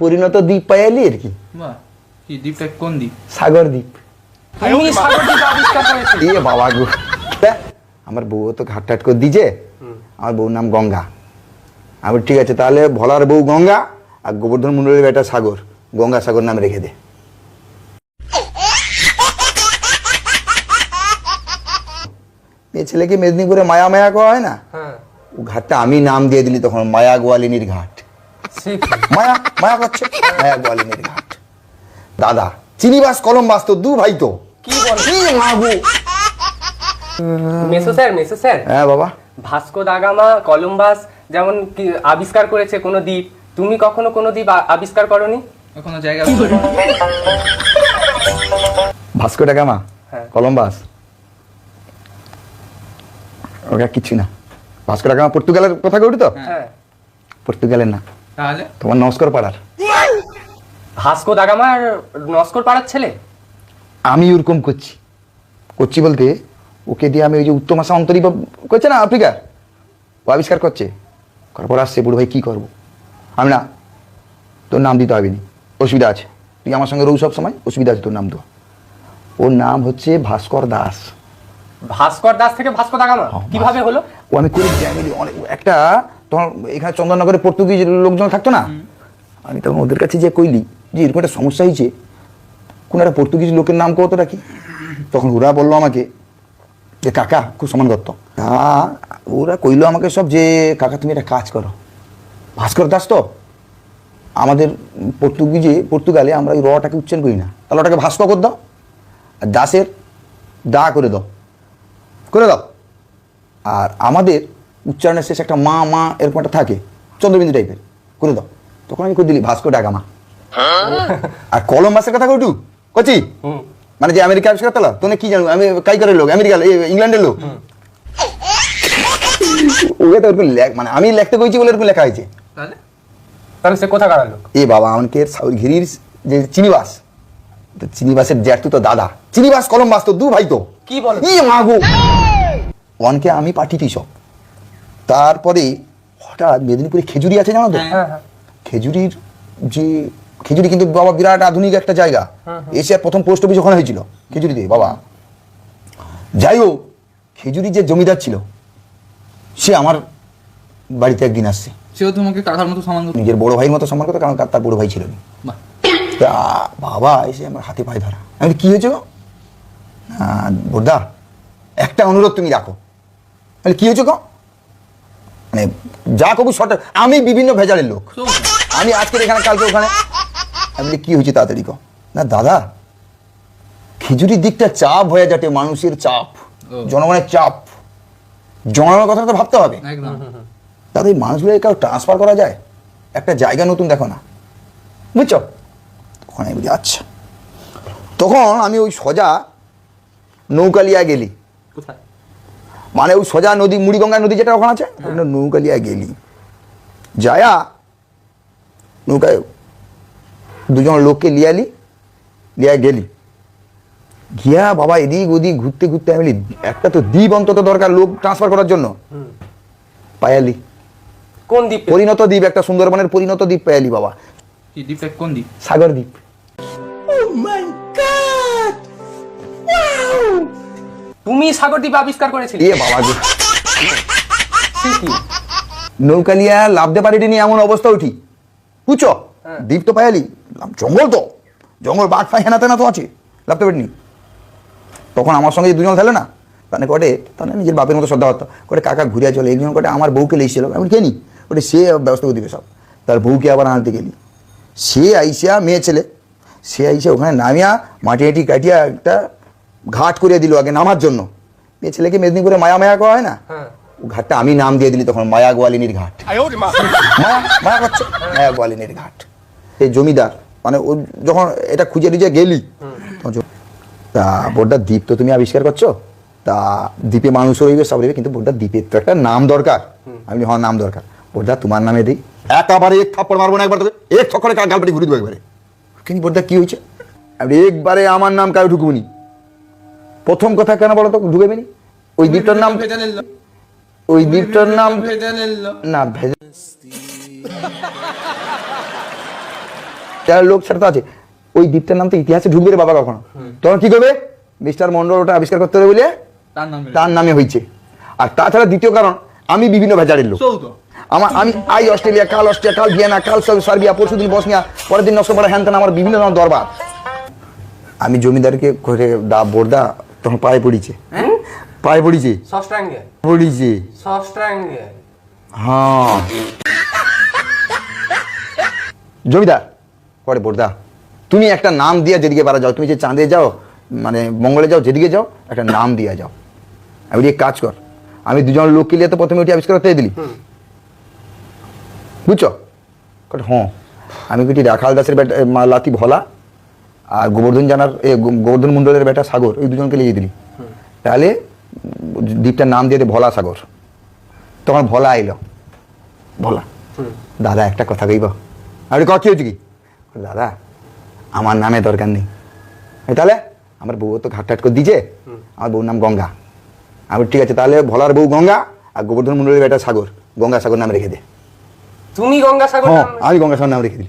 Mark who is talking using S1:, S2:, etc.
S1: পরিণত দ্বীপ পাইলি আর কি?
S2: কি দ্বীপটা কোন দ্বীপ?
S1: সাগর দ্বীপ।
S3: তুমি আবিষ্কার
S1: এ বাবা গো। আমার বউ তো ঘাট টাট করে দিছে আমার বউর নাম গঙ্গা। আমি ঠিক আছে তাহলে ভোলার বউ গঙ্গা আর গোবর্ধন মন্ডলের বেটা সাগর। গঙ্গা সাগর নাম রেখে দে। মেয়ে ছেলেকে মেদিনীপুরে মায়া মায়া করা হয় না?
S3: হ্যাঁ।
S1: ও ঘাটটা আমি নাম দিয়ে দিলি তখন মায়া গোয়ালিনীর ঘাট? মায়া মায়া করছে? মায়া গোয়ালিনীর ঘাট। দাদা চিনিবাস কলমবাস তো দু ভাই তো।
S3: কি
S1: মাগো?
S3: মেসো স্যার মেসো স্যার।
S1: হ্যাঁ বাবা।
S3: ভাস্কো দাগামা কলম্বাস যেমন কি আবিষ্কার করেছে কোনো দ্বীপ তুমি কখনো কোনো দ্বীপ আবিষ্কার করনি?
S2: কোনো জায়গা
S1: ভাস্কো ডাগামা
S3: হ্যাঁ।
S1: কলম্বাস। ওটা কিছু না। ভাস্কো ডাগামা পর্তুগালের কথা কৌটি তো?
S3: হ্যাঁ।
S1: পর্তুগালের না।
S2: তাহলে?
S1: তোমার নমস্কার পাড়ার।
S3: ভাস্কো দাগামার নস্কর পাড়ার ছেলে?
S1: আমি ওরকম করছি। করছি বলতে ওকে দিয়ে আমি ওই যে উত্তম আশা অন্তরীপ করছে না আফ্রিকা? ও আবিষ্কার করছে। করার পর আসছে বুড়ো ভাই কী করব? আমি না তোর নাম দিতে হবে নি অসুবিধা আছে। তুই আমার সঙ্গে রৌ সব সময় অসুবিধা আছে তোর নাম দেওয়া। ওর নাম হচ্ছে ভাস্কর দাস।
S3: ভাস্কর দাস থেকে ভাস্কো দাগামা?
S1: হ্যাঁ,
S3: কীভাবে হলো?
S1: ও আমি করে অনেক একটা তোমার এখানে চন্দননগরে পর্তুগিজ লোকজন থাকতো না? আমি তখন ওদের কাছে যে কইলি যে এরকম একটা সমস্যা হয়েছে। কোন একটা পর্তুগিজ লোকের নাম কত রাখি তখন ওরা বলল আমাকে যে, কাকা, খুব সম্মান করতো তা ওরা কইলো আমাকে সব যে, কাকা, তুমি একটা কাজ করো। ভাস্কর দাস তো? আমাদের পর্তুগিজে, পর্তুগালে আমরা ওই রটাকে উচ্চারণ করি না। তাহলে ওটাকে ভাস্কর করে দাও। আর দাসের দা করে দাও। করে দাও। আর আমাদের উচ্চারণের শেষে একটা মা মা এরকম একটা থাকে চন্দ্রবিন্দু টাইপের করে দাও। তখন আমি করে দিলি ভাস্কো ডাগামা আর কলম্বাসের কথা কটু কচি? মানে যে আমেরিকা আবিষ্কার তালা তোনে কি জানো? আমি কাইকারের লোক আমেরিকা ইংল্যান্ডের লোক। ওকে তো ওরকম লেখ মানে আমি লিখতে কইছি বলে এরকম লেখা হয়েছে।
S2: তাহলে?
S3: সে কোথা কারার লোক?
S1: এ বাবা আমাকে ঘিরির যে চিনিবাস তো চিনিবাসের জ্যাঠু তো দাদা। চিনিবাস কলম্বাস তো দু ভাই তো।
S3: কি বলো?
S1: ই মাগো ওয়ানকে আমি পাঠিয়েছি সব। তারপরে হঠাৎ মেদিনীপুরে খেজুরি আছে জানো তো?
S3: হ্যাঁ হ্যাঁ।
S1: খেজুরির যে খেজুরি কিন্তু বাবা বিরাট আধুনিক একটা জায়গা। এশিয়ার প্রথম পোস্ট অফিস ওখানে হয়েছিল খেজুরিতে বাবা। যাই হোক খেজুরি যে জমিদার ছিল সে আমার বাড়িতে একদিন আসছে।
S2: সেও তোমাকে কাকার মতো করতো?
S1: নিজের বড় ভাইয়ের মতো সম্মান করতো কারণ তার বড় ভাই ছিল তা বাবা এসে আমার হাতে পায়ে ধরা। আমি কি হয়েছে বোরদা একটা অনুরোধ তুমি রাখো। তাহলে কি হয়েছে মানে যা কবু শর্ট আমি বিভিন্ন ভেজালের লোক। আমি আজকে এখানে কালকে ওখানে। আমি বলি, কি হয়েছে তাড়াতাড়ি কো না দাদা খিচুড়ির দিকটা চাপ হয়ে যাচ্ছে মানুষের চাপ। জনগণের চাপ। জনগণের কথা তো ভাবতে হবে। দাদা এই মানুষগুলোকে কাউ ট্রান্সফার করা যায়? একটা জায়গা নতুন দেখো না। বুঝছ? ওখানে আমি বলি আচ্ছা। তখন আমি ওই সোজা নৌকালিয়া গেলি।
S3: কোথায়?
S1: মানে ওই সোজা নদী মুড়িগঙ্গা নদী যেটা ওখানে আছে ওখানে নৌকালিয়া গেলি। যায়া নৌকায় দুজন লোককে লিয়ালি লিয়া গেলি। গিয়া বাবা এদিক ওদিক ঘুরতে ঘুরতে আমি একটা তো দ্বীপ অন্তত দরকার লোক ট্রান্সফার করার জন্য। পায়ালি
S3: কোন দ্বীপ?
S1: পরিণত দ্বীপ একটা সুন্দরবনের পরিণত দ্বীপ পেয়ালি বাবা।
S2: কি দ্বীপটা কোন দ্বীপ?
S1: সাগর দ্বীপ।
S3: তুমি সাগরদ্বীপ আবিষ্কার করেছিলে।
S1: এ বাবা গো? নৌকালিয়া লাভতে পারিনি এমন অবস্থা উঠি। বুঝছ
S3: হ্যাঁ।
S1: দ্বীপ তো পায়ালি জঙ্গল তো। জঙ্গল বাঘ ফাই হেনা তেনা তো আছে লাভতে পারিনি তখন আমার সঙ্গে যে দুজন থাকলে না? তাহলে কটে তাহলে নিজের বাপের মতো শ্রদ্ধা হতো করে কাকা ঘুরিয়া চলে একজন কটে আমার বউকে লেগেছিল। আমি কেনি ওটা সে ব্যবস্থা করে দিবে সব। তার বউকে আবার আনতে গেলি। সে আইসিয়া মেয়ে ছেলে। সে আইসা ওখানে নামিয়া মাটি আটি কাটিয়া একটা ঘাট করিয়া দিল আগে নামার জন্য। মেয়ে ছেলেকে মেদিনীপুরে মায়া মায়া করা হয় না?
S3: হ্যাঁ।
S1: ঘাটটা আমি নাম দিয়ে দিলি তখন মায়া গোয়ালিনীর ঘাট। মায়া মায়া করছে? মায়া গোয়ালিনীর ঘাট। এই জমিদার মানে ও যখন এটা খুঁজে টুজে গেলি তা বোর্ডার দ্বীপ তো তুমি আবিষ্কার করছ? তা দ্বীপে মানুষ রইবে সব রইবে কিন্তু বোর্ডার দ্বীপের তো একটা নাম দরকার। আমি হ্যাঁ নাম দরকার। বোর্ডার তোমার নামে দিই। একেবারে এক থাপ্পড় মারবো না একবার তোকে। এক থকরে গালপাটি ঘুরে দেবো একবারে। কিন্তু বোর্ডার কি হয়েছে? আমি একবারে আমার নাম কাউ ঢুকবনি প্রথম কথা কেন বলো তো? ঢুকেবে ওই দ্বীপটার নাম ওই দ্বীপটার নাম না যারা লোক তো আছে। ওই দ্বীপটার নাম তো ইতিহাসে ঢুকবে রে বাবা কখনো। তখন কি করবে? মিস্টার মন্ডল ওটা আবিষ্কার করতে হবে বলে
S2: তার নামে
S1: হয়েছে আর তাছাড়া দ্বিতীয় কারণ আমি বিভিন্ন ভেজারের লোক। আমার আমি আই অস্ট্রেলিয়া কাল অস্ট্রেলিয়া কাল ভিয়েনা কাল সব সার্বিয়া পরশু দিন বসনিয়া পরের দিন নকশা হ্যান ত্যান আমার বিভিন্ন ধরনের দরবার। আমি জমিদারকে করে দা বোরদা তখন পায়ে পড়িছে। পায়ে পড়িছে? পড়িছে?
S3: ষষ্ঠাঙ্গে
S1: হ্যাঁ। জমিদার পরে বোরদা। তুমি একটা নাম দিয়ে যেদিকে পারা যাও তুমি যে চাঁদে যাও মানে মঙ্গলে যাও যেদিকে যাও একটা নাম দিয়ে যাও। আমি এক কাজ কর। আমি দুজন লোককে নিয়ে তো প্রথমে ওটি আবিষ্কার করতে দিলি। বুঝছ? হ্যাঁ। আমি কিছু রাখাল দাসের মা লাতি ভোলা। আর গোবর্ধন জানার গোবর্ধন মণ্ডলের বেটা সাগর ওই দুজনকে লিয়ে দিলি তাহলে দ্বীপটার নাম দিয়ে দে ভোলা সাগর। তখন ভোলা আইলো ভোলা। দাদা একটা কথা কইব। আমি কি হয়েছে কি? দাদা আমার নামে দরকার নেই। তাহলে আমার বউ তো ঘাট টাট করে দিছে আমার বউর নাম গঙ্গা। আমি ঠিক আছে তাহলে ভোলার বউ গঙ্গা আর গোবর্ধন মণ্ডলের বেটা সাগর। গঙ্গা সাগর নাম রেখে দে।
S3: তুমি গঙ্গাসাগর
S1: হ্যাঁ
S3: নাম-
S1: আমি গঙ্গা সাগর নাম রেখে দিলি